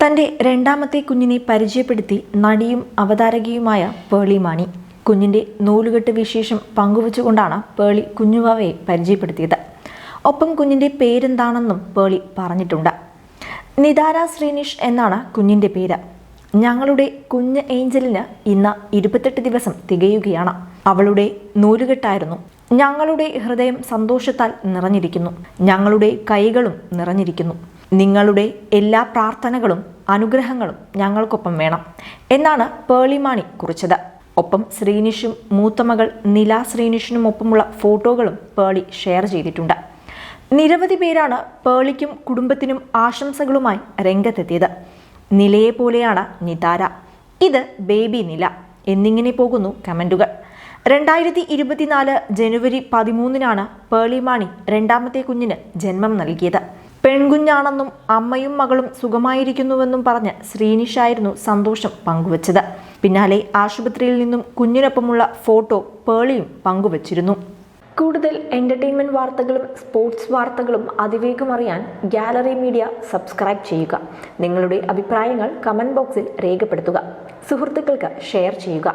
തന്റെ രണ്ടാമത്തെ കുഞ്ഞിനെ പരിചയപ്പെടുത്തി നടിയും അവതാരകയുമായ പേളി മാണി. കുഞ്ഞിന്റെ നൂലുകെട്ട് വിശേഷം പങ്കുവച്ചുകൊണ്ടാണ് പേളി കുഞ്ഞുവാവയെ പരിചയപ്പെടുത്തിയത്. ഒപ്പം കുഞ്ഞിന്റെ പേരെന്താണെന്നും പേളി പറഞ്ഞിട്ടുണ്ട്. നിതാര ശ്രീനിഷ് എന്നാണ് കുഞ്ഞിന്റെ പേര്. ഞങ്ങളുടെ കുഞ്ഞ് ഏഞ്ചലിന് ഇന്ന് ഇരുപത്തെട്ട് ദിവസം തികയുകയാണ്. അവളുടെ നൂലുകെട്ടായിരുന്നു. ഞങ്ങളുടെ ഹൃദയം സന്തോഷത്താൽ നിറഞ്ഞിരിക്കുന്നു. ഞങ്ങളുടെ കൈകളും നിറഞ്ഞിരിക്കുന്നു. നിങ്ങളുടെ എല്ലാ പ്രാർത്ഥനകളും അനുഗ്രഹങ്ങളും ഞങ്ങൾക്കൊപ്പം വേണം എന്നാണ് പേളിമാണി കുറിച്ചത്. ഒപ്പം ശ്രീനിഷും മൂത്തമകൾ നില ശ്രീനിഷിനും ഒപ്പമുള്ള ഫോട്ടോകളും പേളി ഷെയർ ചെയ്തിട്ടുണ്ട്. നിരവധി പേരാണ് പേളിക്കും കുടുംബത്തിനും ആശംസകളുമായി രംഗത്തെത്തിയത്. നിലയെ പോലെയാണ് നിതാര. ഇത് ബേബി നില എന്നിങ്ങനെ പോകുന്നു കമന്റുകൾ രണ്ടായിരത്തി ഇരുപത്തിനാല് ജനുവരി പതിമൂന്നിനാണ് പേളിമാണി രണ്ടാമത്തെ കുഞ്ഞിന് ജന്മം നൽകിയത്. പെൺകുഞ്ഞാണെന്നും അമ്മയും മകളും സുഖമായിരിക്കുന്നുവെന്നും പറഞ്ഞ് ശ്രീനിഷായിരുന്നു സന്തോഷം പങ്കുവച്ചത്. പിന്നാലെ ആശുപത്രിയിൽ നിന്നും കുഞ്ഞിനൊപ്പമുള്ള ഫോട്ടോ പേളിയും പങ്കുവച്ചിരുന്നു. കൂടുതൽ എന്റർടൈൻമെന്റ് വാർത്തകളും സ്പോർട്സ് വാർത്തകളും അതിവേഗം അറിയാൻ ഗാലറി മീഡിയ സബ്സ്ക്രൈബ് ചെയ്യുക. നിങ്ങളുടെ അഭിപ്രായങ്ങൾ കമന്റ് ബോക്സിൽ രേഖപ്പെടുത്തുക. സുഹൃത്തുക്കൾക്ക് ഷെയർ ചെയ്യുക.